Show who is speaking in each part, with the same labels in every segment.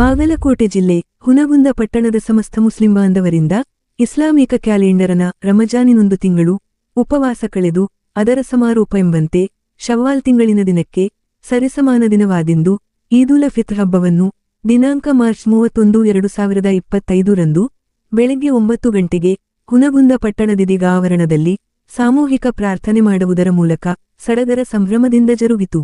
Speaker 1: ಬಾಗಲಕೋಟೆ ಜಿಲ್ಲೆ ಹುನಗುಂದ ಪಟ್ಟಣದ ಸಮಸ್ತ ಮುಸ್ಲಿಂ ಬಾಂಧವರಿಂದ ಇಸ್ಲಾಮಿಕ ಕ್ಯಾಲೆಂಡರನ ರಮಜಾನಿನೊಂದು ತಿಂಗಳು ಉಪವಾಸ ಕಳೆದು ಅದರ ಸಮಾರೋಪ ಎಂಬಂತೆ ಶವ್ವಾಲ್ ತಿಂಗಳಿನ ದಿನಕ್ಕೆ ಸರಿಸಮಾನ ದಿನವಾದಿಂದು ಈದುಲ ಫಿತ್ರ್ ಹಬ್ಬವನ್ನು ದಿನಾಂಕ ಮಾರ್ಚ್ ಮೂವತ್ತೊಂದು ಎರಡು ಸಾವಿರದ ಇಪ್ಪತ್ತೈದರಂದು ಬೆಳಗ್ಗೆ ಒಂಬತ್ತು ಗಂಟೆಗೆ ಹುನಗುಂದ ಪಟ್ಟಣದಿದಿಗ ಆವರಣದಲ್ಲಿ ಸಾಮೂಹಿಕ ಪ್ರಾರ್ಥನೆ ಮಾಡುವುದರ ಮೂಲಕ ಸಡಗರ ಸಂಭ್ರಮದಿಂದ ಜರುಗಿತು.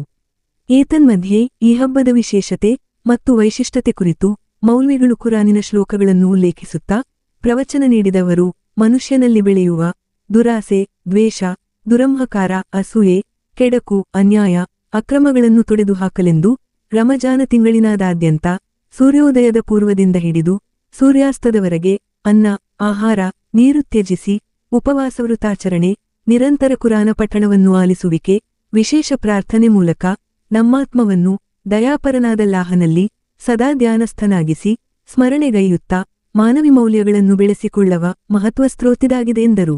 Speaker 1: ಏತನ್ಮಧ್ಯೆ ಈ ಹಬ್ಬದ ವಿಶೇಷತೆ ಮತ್ತು ವೈಶಿಷ್ಟ್ಯತೆ ಕುರಿತು ಮೌಲ್ವಿಗಳು ಕುರಾನಿನ ಶ್ಲೋಕಗಳನ್ನು ಉಲ್ಲೇಖಿಸುತ್ತಾ, ಪ್ರವಚನ ನೀಡಿದವರು ಮನುಷ್ಯನಲ್ಲಿ ಬೆಳೆಯುವ ದುರಾಸೆ, ದ್ವೇಷ, ದುರಂಹಕಾರ, ಅಸೂಯೆ, ಕೆಡಕು, ಅನ್ಯಾಯ, ಅಕ್ರಮಗಳನ್ನು ತೊಡೆದುಹಾಕಲೆಂದು ರಮಜಾನ ತಿಂಗಳಿನಾದಾದ್ಯಂತ ಸೂರ್ಯೋದಯದ ಪೂರ್ವದಿಂದ ಹಿಡಿದು ಸೂರ್ಯಾಸ್ತದವರೆಗೆ ಅನ್ನ, ಆಹಾರ, ನೀರು ತ್ಯಜಿಸಿ ಉಪವಾಸ ವೃತಾಚರಣೆ ನಿರಂತರ ಕುರಾನ ಪಠಣವನ್ನು ಆಲಿಸುವಿಕೆ ವಿಶೇಷ ಪ್ರಾರ್ಥನೆ ಮೂಲಕ ನಮ್ಮಾತ್ಮವನ್ನು ದಯಾಪರನಾದಲ್ಲಾಹನಲ್ಲಿ ಸದಾ ಧ್ಯಾನಸ್ಥನಾಗಿಸಿ ಸ್ಮರಣೆಗೈಯುತ್ತಾ ಮಾನವಿ ಮೌಲ್ಯಗಳನ್ನು ಬೆಳೆಸಿಕೊಳ್ಳವ ಮಹತ್ವ ಸ್ತ್ರೋತಿದಾಗಿದೆ ಎಂದರು.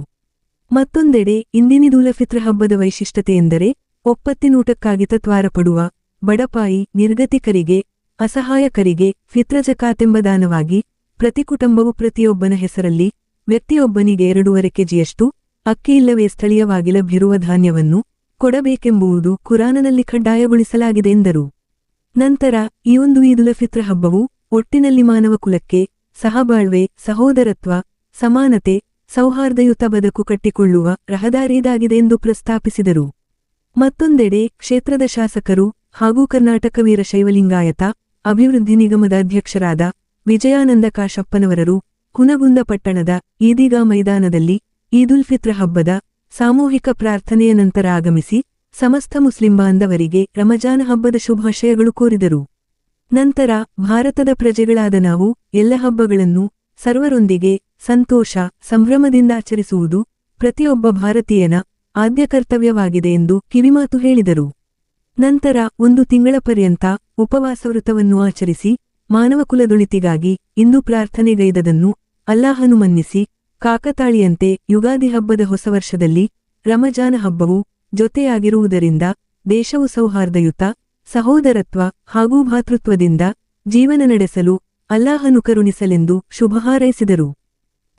Speaker 1: ಮತ್ತೊಂದೆಡೆ ಇಂದಿನಿದೂಲ ಫಿತ್ರ ಹಬ್ಬದ ವೈಶಿಷ್ಟ್ಯತೆ ಎಂದರೆ ಒಪ್ಪತ್ತಿನೂಟಕ್ಕಾಗಿ ತತ್ವಾರಪಡುವ ಬಡಪಾಯಿ ನಿರ್ಗತಿಕರಿಗೆ, ಅಸಹಾಯಕರಿಗೆ ಫಿತ್ರ ಜಕಾತೆಂಬ ದಾನವಾಗಿ ಪ್ರತಿ ಕುಟುಂಬವು ಪ್ರತಿಯೊಬ್ಬನ ಹೆಸರಲ್ಲಿ ವ್ಯಕ್ತಿಯೊಬ್ಬನಿಗೆ ಎರಡೂವರೆ ಕೆಜಿಯಷ್ಟು ಅಕ್ಕಿ ಇಲ್ಲವೇ ಸ್ಥಳೀಯವಾಗಿ ಲಭ್ಯರುವ ಧಾನ್ಯವನ್ನು ಕೊಡಬೇಕೆಂಬುವುದು ಕುರಾನನಲ್ಲಿ ಕಡ್ಡಾಯಗೊಳಿಸಲಾಗಿದೆ ಎಂದರು. ನಂತರ ಈ ಒಂದು ಈದುಲ ಫಿತ್ರ ಹಬ್ಬವು ಒಟ್ಟಿನಲ್ಲಿ ಮಾನವ ಕುಲಕ್ಕೆ ಸಹಬಾಳ್ವೆ, ಸಹೋದರತ್ವ, ಸಮಾನತೆ, ಸೌಹಾರ್ದಯುತ ಬದುಕು ಕಟ್ಟಿಕೊಳ್ಳುವ ರಹದಾರಿದಾಗಿದೆ ಎಂದು ಪ್ರಸ್ತಾಪಿಸಿದರು. ಮತ್ತೊಂದೆಡೆ ಕ್ಷೇತ್ರದ ಶಾಸಕರು ಹಾಗೂ ಕರ್ನಾಟಕ ವೀರಶೈವಲಿಂಗಾಯತ ಅಭಿವೃದ್ಧಿ ನಿಗಮದ ಅಧ್ಯಕ್ಷರಾದ ವಿಜಯಾನಂದ ಕಾಶಪ್ಪನವರರು ಹುನಗುಂದ ಪಟ್ಟಣದ ಈದಿಗಾ ಮೈದಾನದಲ್ಲಿ ಈದುಲ್ ಫಿತ್ರ ಹಬ್ಬದ ಸಾಮೂಹಿಕ ಪ್ರಾರ್ಥನೆಯ ನಂತರ ಆಗಮಿಸಿ ಸಮಸ್ತ ಮುಸ್ಲಿಂ ಬಾಂಧವರಿಗೆ ರಮಜಾನ್ ಹಬ್ಬದ ಶುಭಾಶಯಗಳು ಕೋರಿದರು. ನಂತರ ಭಾರತದ ಪ್ರಜೆಗಳಾದ ನಾವು ಎಲ್ಲ ಹಬ್ಬಗಳನ್ನು ಸರ್ವರೊಂದಿಗೆ ಸಂತೋಷ, ಸಂಭ್ರಮದಿಂದ ಆಚರಿಸುವುದು ಪ್ರತಿಯೊಬ್ಬ ಭಾರತೀಯನ ಆದ್ಯ ಕರ್ತವ್ಯವಾಗಿದೆ ಎಂದು ಕಿವಿಮಾತು ಹೇಳಿದರು. ನಂತರ ಒಂದು ತಿಂಗಳ ಪರ್ಯಂತ ಉಪವಾಸ ವೃತವನ್ನು ಆಚರಿಸಿ ಮಾನವ ಕುಲದೊಳಿತಿಗಾಗಿ ಇಂದು ಪ್ರಾರ್ಥನೆಗೈದದನ್ನು ಅಲ್ಲಾಹನು ಮನ್ನಿಸಿ, ಕಾಕತಾಳಿಯಂತೆ ಯುಗಾದಿ ಹಬ್ಬದ ಹೊಸ ವರ್ಷದಲ್ಲಿ ರಮಜಾನ ಹಬ್ಬವು ಜೊತೆಯಾಗಿರುವುದರಿಂದ ದೇಶವು ಸೌಹಾರ್ದಯುತ, ಸಹೋದರತ್ವ ಹಾಗೂ ಭಾತೃತ್ವದಿಂದ ಜೀವನ ನಡೆಸಲು ಅಲ್ಲಾಹನು ಕರುಣಿಸಲೆಂದು ಶುಭ ಹಾರೈಸಿದರು.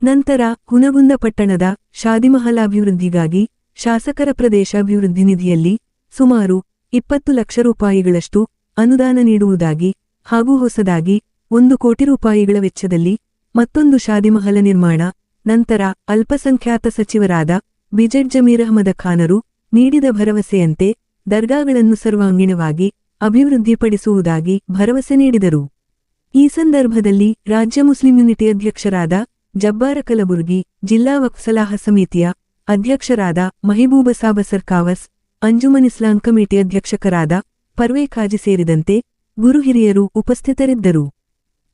Speaker 1: ನಂತರ ಹುನಗುಂದ ಪಟ್ಟಣದ ಶಾದಿಮಹಲ ಅಭಿವೃದ್ಧಿಗಾಗಿ ಶಾಸಕರ ಪ್ರದೇಶ ಅಭಿವೃದ್ಧಿ ನಿಧಿಯಲ್ಲಿ ಸುಮಾರು ಇಪ್ಪತ್ತು ಲಕ್ಷ ರೂಪಾಯಿಗಳಷ್ಟು ಅನುದಾನ ನೀಡುವುದಾಗಿ ಹಾಗೂ ಹೊಸದಾಗಿ ಒಂದು ಕೋಟಿ ರೂಪಾಯಿಗಳ ವೆಚ್ಚದಲ್ಲಿ ಮತ್ತೊಂದು ಶಾದಿಮಹಲ ನಿರ್ಮಾಣ, ನಂತರ ಅಲ್ಪಸಂಖ್ಯಾತ ಸಚಿವರಾದ ಬಿಜೆಡ್ ಜಮೀರ್ ಅಹಮದ ಖಾನರು ನೀಡಿದ ಭರವಸೆಯಂತೆ ದರ್ಗಾಗಳನ್ನು ಸರ್ವಾಂಗೀಣವಾಗಿ ಅಭಿವೃದ್ಧಿಪಡಿಸುವುದಾಗಿ ಭರವಸೆ ನೀಡಿದರು. ಈ ಸಂದರ್ಭದಲ್ಲಿ ರಾಜ್ಯ ಮುಸ್ಲಿಂ ಯುನಿಟಿ ಅಧ್ಯಕ್ಷರಾದ ಜಬ್ಬಾರ ಕಲಬುರ್ಗಿ ಜಿಲ್ಲಾ ವಕ್ಸಲಾಹ ಸಲಾಹ ಸಮಿತಿಯ ಅಧ್ಯಕ್ಷರಾದ ಮಹಿಬೂಬ ಸಾಬಸರ್ ಕಾವಸ್ ಅಂಜುಮನ್ ಇಸ್ಲಾಂ ಕಮಿಟಿ ಅಧ್ಯಕ್ಷಕರಾದ ಪರ್ವೆ ಖಾಜಿ ಸೇರಿದಂತೆ ಗುರು ಹಿರಿಯರು ಉಪಸ್ಥಿತರಿದ್ದರು.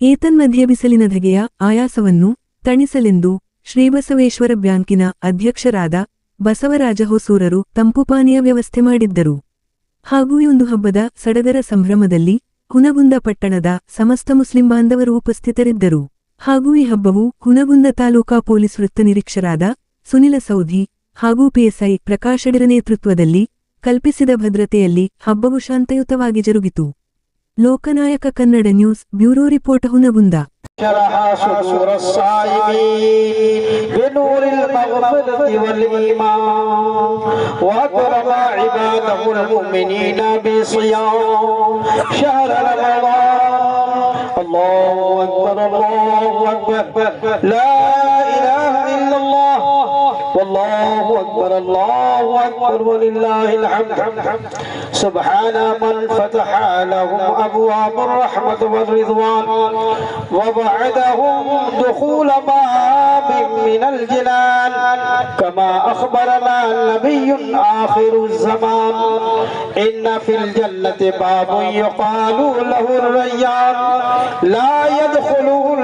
Speaker 1: ಏತನ್ಮಧ್ಯೆ ಬಿಸಿಲಿನ ಧಗೆಯ ಆಯಾಸವನ್ನು ತಣಿಸಲೆಂದು ಶ್ರೀಬಸವೇಶ್ವರ ಬ್ಯಾಂಕಿನ ಅಧ್ಯಕ್ಷರಾದ ಬಸವರಾಜ ಹೊಸೂರರು ತಂಪುಪಾನೀಯ ವ್ಯವಸ್ಥೆ ಮಾಡಿದ್ದರು. ಹಾಗೂ ಒಂದು ಹಬ್ಬದ ಸಡಗರ ಸಂಭ್ರಮದಲ್ಲಿ ಹುನಗುಂದ ಪಟ್ಟಣದ ಸಮಸ್ತ ಮುಸ್ಲಿಂ ಬಾಂಧವರು ಉಪಸ್ಥಿತರಿದ್ದರು. ಹಾಗೂ ಈ ಹಬ್ಬವು ಹುನಗುಂದ ತಾಲೂಕಾ ಪೊಲೀಸ್ ವೃತ್ತ ನಿರೀಕ್ಷರಾದ ಸುನಿಲ ಸೌಧಿ ಹಾಗೂ ಪಿಎಸ್ಐ ಪ್ರಕಾಶಡಿರ ನೇತೃತ್ವದಲ್ಲಿ ಕಲ್ಪಿಸಿದ ಭದ್ರತೆಯಲ್ಲಿ ಹಬ್ಬವು ಶಾಂತಯುತವಾಗಿ ಜರುಗಿತು. Loknayak Kannada news bureau report Hungund.
Speaker 2: شرح صدور الصائمين بنور المغفرة والإيمان وأكرم عباده المؤمنين بصيام شهر رمضان. الله أكبر الله أكبر. لا إله إلا الله. والله أكبر الله أكبر ولله الحمد. سبحان من فتح لهم أبواب الرحمة والرضوان وبعدهم دخول باب من الجنان كما أخبرنا النبي آخر الزمان إن في الجنة باب يقال له الريان لا يدخله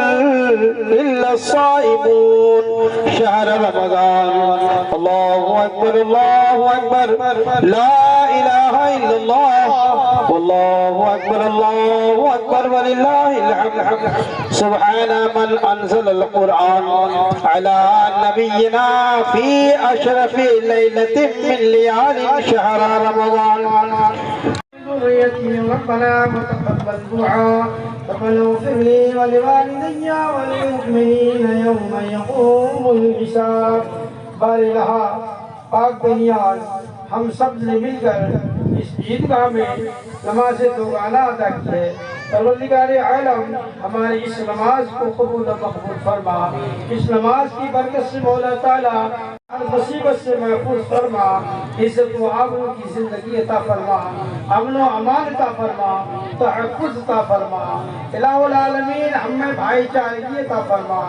Speaker 2: إلا الصائمون. شهر رمضان. الله أكبر الله أكبر. لا إله إلا الله. والله أكبر الله أكبر ولله الحمد. سبحان من أنزل القرآن على نبينا في أشرف ليلة من ليالي شهر رمضان.
Speaker 3: ذريتهم ربنا وتقبل دعاء ربنا اغفر لي ولوالدي وللمؤمنين يوم يقوم الحساب. بارے رہا پاک بنیاد ہم سب نے کر اس عیدگاہ میں نماز دوگانہ ادا کی ہے پروردگار عالم ہماری اس نماز کو قبول و مقبول فرما۔ اس نماز کی برکت سے مولا تعالیٰ مصیبت سے محفوظ فرما، عزت و آبرو کی زندگی عطا فرما، امن و امان عطا فرما، تحفظ عطا فرما۔ الہ العالمین ہم میں بھائی چارگی عطا فرما۔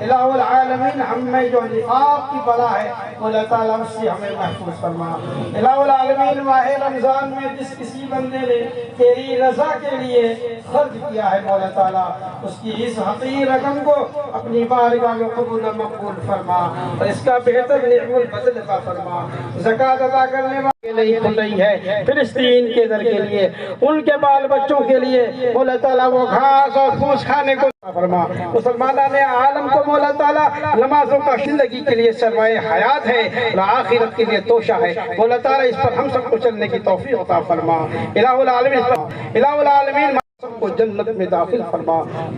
Speaker 3: الہ العالمین ہم میں جو نفاق کی بلا ہے مولا تعالیٰ اس سے ہمیں محفوظ فرما۔ الہ العالمین ماہ رمضان میں جس کسی بندے نے تیری رضا کے لیے خرچ کیا ہے، مولا تعالیٰ، اس کی اس حقیر رقم کو اپنی بارگاہ میں قبول مقبول فرما۔ اور اس کا بہتر نعم البدل عطا فرما۔ زکات ادا کرنے والے نہیں کھل رہی ہے، فلسطین کے در کے لیے۔ ان کے بال بچوں کے لیے۔ مولا تعالیٰ وہ گھاس اور پھوس کھانے کو فرما۔ مسلمانہ نے عالم کو مولا تعالیٰ نمازوں کا زندگی کے لیے سرمایہ حیات ہے اور آخرت کے لیے توشہ ہے۔ مولا تعالیٰ اس پر ہم سب کو چلنے کی توفیق عطا فرما۔ الہ العالمین الہ العالمین सबको जन्नत में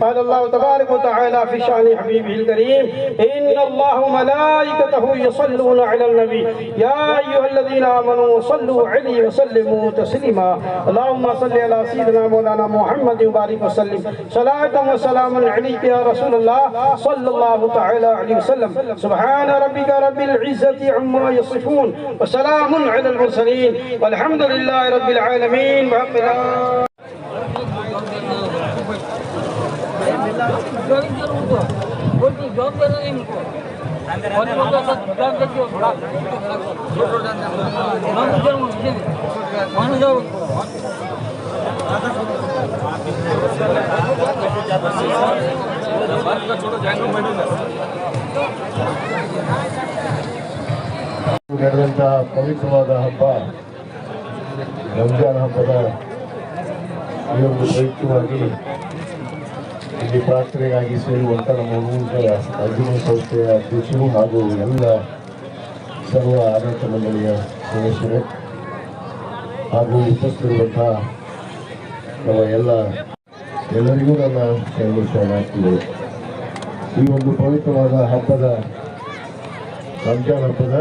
Speaker 3: قال الله تبارك وتعالى في شأن حبيبه الكريم إن الله ملائكته يصلون على النبي. يا أيها الذين آمنوا صلوا عليه وسلموا تسليما. اللهم صل على سيدنا مولانا محمد وبارك وسلم. صلاة وسلام عليك يا رسول الله صلى الله تعالى عليه وسلم. سبحان ربك رب العزة عما يصفون وسلام على المرسلين. والحمد لله رب العالمين. jogging जरूर को बोलती जॉब कर रहे इनको और वो तो सब जॉब कर जो थोड़ा हम जरूर हम जरूर
Speaker 4: ನಡೆದಂಥ ಪವಿತ್ರವಾದ ಹಬ್ಬ ರಂಜಾನ್ ಹಬ್ಬದ ಈ ಒಂದು ಪ್ರಯುಕ್ತವಾಗಿ ಇಲ್ಲಿ ಪ್ರಾರ್ಥನೆಗಾಗಿ ಸೇರುವಂಥ ನಮ್ಮ ಅರ್ಜುನ ಸಂಸ್ಥೆಯ ಅಧ್ಯಕ್ಷರು ಹಾಗೂ ಎಲ್ಲ ಸರ್ವ ಆಡಳಿತ ಮಂಡಳಿಯ ಸದಸ್ಯರು ಹಾಗೂ ಉಪಸ್ಥಿತಿರುವಂಥ ನಮ್ಮ ಎಲ್ಲ ಎಲ್ಲರಿಗೂ ನನ್ನ ಕೆಲವು ಶರಣಾರ್ಥಿಗಳು. ಈ ಒಂದು ಪವಿತ್ರವಾದ ಹಬ್ಬದ ರಂಜಾನ್ ಹಬ್ಬದ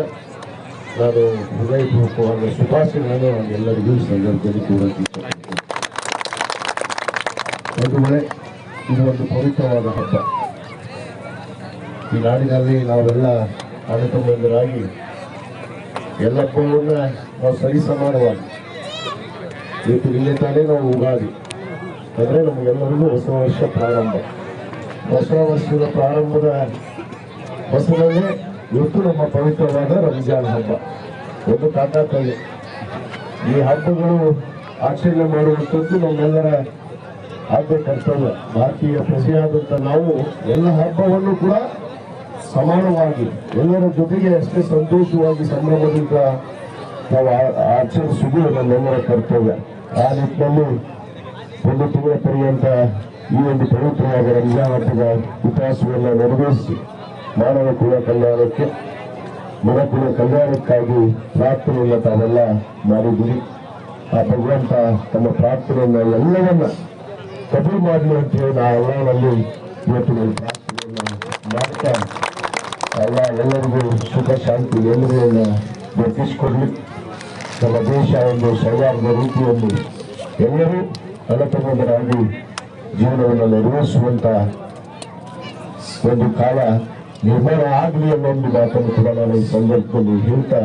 Speaker 4: ನಾನು ಹೃದಯಪೂರ್ವಕವಾದ ಶುಭಾಶಯಗಳನ್ನು ನಾನು ಎಲ್ಲರಿಗೂ ಸಂದರ್ಭದಲ್ಲಿ ಕೂಡ ಒಂದು ವೇಳೆ ಇದು ಒಂದು ಪವಿತ್ರವಾದ ಹಬ್ಬ. ಈ ನಾಡಿನಲ್ಲಿ ನಾವೆಲ್ಲ ಅಣ್ಣತಮ್ಮಂದರಾಗಿ ಎಲ್ಲ ಹಬ್ಬವನ್ನ ನಾವು ಸರಿ ಸಮಾನವಾಗಿ. ಇವತ್ತು ನಿನ್ನೆ ತಾನೇ ನಾವು ಉಗಾದಿ. ಅಂದರೆ ನಮಗೆಲ್ಲರಿಗೂ ಹೊಸ ವರ್ಷ ಪ್ರಾರಂಭ. ಹೊಸ ವರ್ಷದ ಪ್ರಾರಂಭದ ಹೊಸದಲ್ಲೇ ಇವತ್ತು ನಮ್ಮ ಪವಿತ್ರವಾದ ರಂಜಾನ್ ಹಬ್ಬ. ಒಂದು ಕಾಟಾಕಲ್ಲಿ ಈ ಹಬ್ಬಗಳು ಆಚರಣೆ ಮಾಡುವಂಥದ್ದು ನಮ್ಮೆಲ್ಲರ ಆದ್ಯ ಕರ್ತವ್ಯ ಭಾರತೀಯ ಪ್ರಜೆಯಾದಂಥ ನಾವು ಎಲ್ಲ ಹಬ್ಬವನ್ನು ಕೂಡ ಸಮಾನವಾಗಿ, ಎಲ್ಲರ ಜೊತೆಗೆ ಅಷ್ಟೇ ಸಂತೋಷವಾಗಿ ಸಂಭ್ರಮದಿಂದ ನಾವು ಆಚರಿಸುವುದು ನಮ್ಮೆಲ್ಲರ ಕರ್ತವ್ಯ. ಆ ನಿಟ್ಟಿನಲ್ಲಿ ಒಂದು ತಿಂಗಳ ಪರ್ಯಂತ ಈ ಒಂದು ಪವಿತ್ರವಾದ ರಂಜಾನ್ ಹಬ್ಬದ ವಿಕಾಸವನ್ನು ನೆರವೇರಿಸಿ ಮಾನವ ಕುಲ ಕಲ್ಯಾಣಕ್ಕೆ ಮನಕುಲ ಕಲ್ಯಾಣಕ್ಕಾಗಿ ಪ್ರಾರ್ಥನೆಯನ್ನು ತಾವೆಲ್ಲ ಮಾಡಿದ್ದೀರಿ. ಆ ಭಗವಂತ ತಮ್ಮ ಪ್ರಾರ್ಥನೆಯನ್ನು ಎಲ್ಲವನ್ನ ಕಬೂಲ್ ಮಾಡಲಿ ಅಂತ ಹೇಳಿ ಎಲ್ಲರಲ್ಲಿ ಇವತ್ತು ಮಾಡ್ತಾ ಎಲ್ಲ ಎಲ್ಲರಿಗೂ ಸುಖ ಶಾಂತಿ ಎಲ್ಲರಿಗೂ ದೊರಕಿಸಿಕೊಡ್ಲಿ ನಮ್ಮ ದೇಶ ಒಂದು ಸೌಹಾರ್ದ ರೀತಿಯಲ್ಲಿ ಎಲ್ಲರೂ ಅಲ್ಲತಮ್ಮದರಾಗಿ ಜೀವನವನ್ನು ನಿರ್ವಹಿಸುವಂತ ಒಂದು ಕಾಲ ನಿರ್ಮಾಣ ಆಗಲಿ ಅನ್ನೋ ಒಂದು ಮಾತನ್ನು ಕೂಡ ನಾನು ಈ ಸಂದರ್ಭದಲ್ಲಿ ಹೇಳ್ತಾ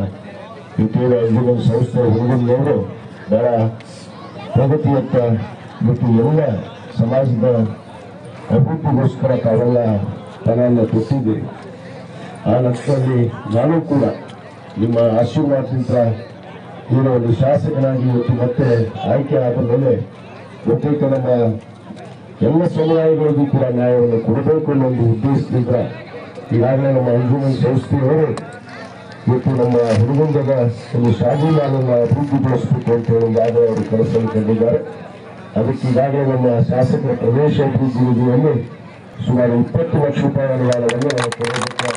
Speaker 4: ತೀವ್ರ ಇಂಜಿನಿಯರ್ ಸಂಸ್ಥೆ ಹುಡುಗನವರು ಬಹಳ ಪ್ರಗತಿಯತ್ತ ಮತ್ತು ಎಲ್ಲ ಸಮಾಜದ ಅಭಿವೃದ್ಧಿಗೋಸ್ಕರ ತಾವೆಲ್ಲ ಹಣವನ್ನು ಕೊಟ್ಟಿದ್ದೀರಿ. ಆ ಲಕ್ಷದಲ್ಲಿ ನಾನು ಕೂಡ ನಿಮ್ಮ ಆಶೀರ್ವಾದದಿಂದ ಏನೋ ಒಂದು ಶಾಸಕನಾಗಿ ಇವತ್ತು ಮತ್ತೆ ಆಯ್ಕೆ ಆದ ಮೇಲೆ ಬಹುತೇಕ ನಮ್ಮ ಎಲ್ಲ ಸಮುದಾಯಗಳಿಗೂ ಕೂಡ ನ್ಯಾಯವನ್ನು ಕೊಡಬೇಕು ಅನ್ನೋ ಒಂದು ಉದ್ದೇಶದಿಂದ ಈಗಾಗಲೇ ನಮ್ಮ ಅಂಜುಮನ್ ಸಂಸ್ಥೆಯವರು ಇವತ್ತು ನಮ್ಮ ಹುಡುಗಂದದ ಒಂದು ಅಭಿವೃದ್ಧಿ ಅಭಿವೃದ್ಧಿಗೊಳಿಸಬೇಕು ಅಂತ ಹೇಳಿ ಈಗಾಗಲೇ ಅವರು ಕೆಲಸವನ್ನು ಕಂಡಿದ್ದಾರೆ ಅದಕ್ಕೆ ಈಗಾಗಲೇ ನಮ್ಮ ಶಾಸಕರ ಪ್ರದೇಶ ಅಭಿವೃದ್ಧಿ ಸುಮಾರು ಇಪ್ಪತ್ತು ಲಕ್ಷ ರೂಪಾಯಿ ಅನುದಾನವನ್ನು ನಾವು ಕೊಡೋದಕ್ಕೆ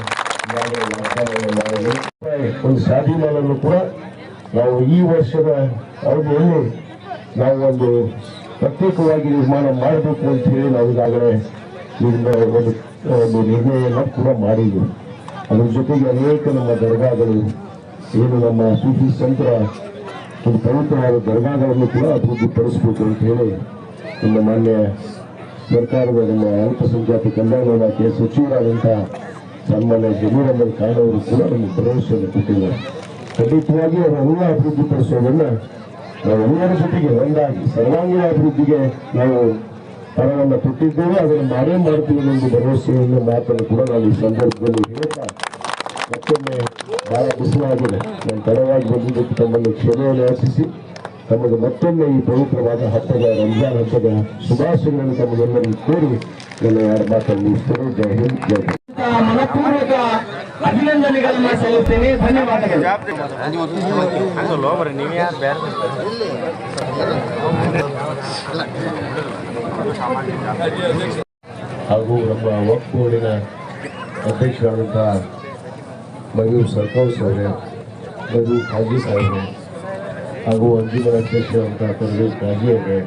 Speaker 4: ಮಾಡಿದ್ದೇವೆ. ಒಂದು ಶಾದಿಮಾಲನ್ನು ಕೂಡ ನಾವು ಈ ವರ್ಷದ ಅವಧಿಯಲ್ಲಿ ನಾವು ಒಂದು ಪ್ರತ್ಯೇಕವಾಗಿ ನಿರ್ಮಾಣ ಮಾಡಬೇಕು ಅಂತ ಹೇಳಿ ನಾವು ಈಗಾಗಲೇ ಒಂದು ಒಂದು ನಿರ್ಣಯವನ್ನು ಕೂಡ ಮಾಡಿದ್ವಿ ಅದ್ರ ಜೊತೆಗೆ ಅನೇಕ ನಮ್ಮ ದರ್ಗಾಗಳು, ಏನು ನಮ್ಮ ಸೂಫಿ ಸಂತರ ಒಂದು ಪವಿತ್ರವಾದ ದರ್ಗಾಗಳನ್ನು ಕೂಡ ಅಭಿವೃದ್ಧಿಪಡಿಸಬೇಕು ಅಂತ ಹೇಳಿ ನಮ್ಮ ಮಾನ್ಯ ಸರ್ಕಾರದ ನಮ್ಮ ಅಲ್ಪಸಂಖ್ಯಾತ ಕಲ್ಯಾಣ ಇಲಾಖೆಯ ಸಚಿವರಾದಂತಹ ಸನ್ಮಾನ್ಯ ಜಮೀರ್ ಅಹಮದ್ ಕೂಡ ನಮಗೆ ಭರವಸೆಯನ್ನು ಕೊಟ್ಟಿದ್ದಾರೆ. ಖಂಡಿತವಾಗಿ ಅವರೆಲ್ಲ ಅಭಿವೃದ್ಧಿಪಡಿಸುವುದನ್ನ ನಾವೆಲ್ಲರ ಜೊತೆಗೆ ಒಂದಾಗಿ, ಸರ್ವಾಂಗೀಣ ಅಭಿವೃದ್ಧಿಗೆ ನಾವು ಪರವನ್ನು ಕೊಟ್ಟಿದ್ದೇವೆ, ಅದನ್ನು ನಾವೇ ಮಾಡ್ತೀವಿ ಒಂದು ಭರವಸೆಯನ್ನು ಮಾತನ್ನು ಕೂಡ ನಾವು ಈ ಸಂದರ್ಭದಲ್ಲಿ ಹೇಳ್ತಾ ಮತ್ತೊಮ್ಮೆ ಬಹಳ ಬಿಸಿಲಾಗಿದೆ ನಾನು ತಡವಾಗಿ ಬಂದಿದ್ದಕ್ಕೆ ತಮ್ಮನ್ನು ಕ್ಷಮೆಯನ್ನು ಯಾಚಿಸಿ ತಮಗೆ ಮತ್ತೊಮ್ಮೆ ಈ ಪವಿತ್ರವಾದ ಹಬ್ಬದ ರಂಜಾನ್ ಹಬ್ಬದ ಶುಭಾಶಯಗಳನ್ನು ತಮಗೆಲ್ಲರಿಗೂ ಕೋರಿ ನನ್ನ ಯಾರ ಮಾತನ್ನು ಇಷ್ಟರು ಜೈ ಹಿಂದ್ ಜೈ ಭಾರತ್.
Speaker 2: ಮನಪೂರ್ವಕ ಅಭಿನಂದನೆಗಳನ್ನ ಸಲ್ಲಿಸ್ತೇನೆ. ಧನ್ಯವಾದಗಳು.
Speaker 5: ನೀವು
Speaker 4: ಹಾಗೂ ನಮ್ಮ ವಕ್ಫ್ ಬೋರ್ಡಿನ ಅಧ್ಯಕ್ಷರಾದಂತಹ ಮಯೂರ್ ಸರ್ಕೌಸ್ ಅವರೇ ಮಧು ಖಾಜಿ ಸಾಹೇಬ್ರೆ ಹಾಗೂ ಅಂಜುಮನ ಅಧ್ಯಕ್ಷರಾದಂತಹ ಪರವೇಶ್ ಗಾಜಿ ಅವರೇ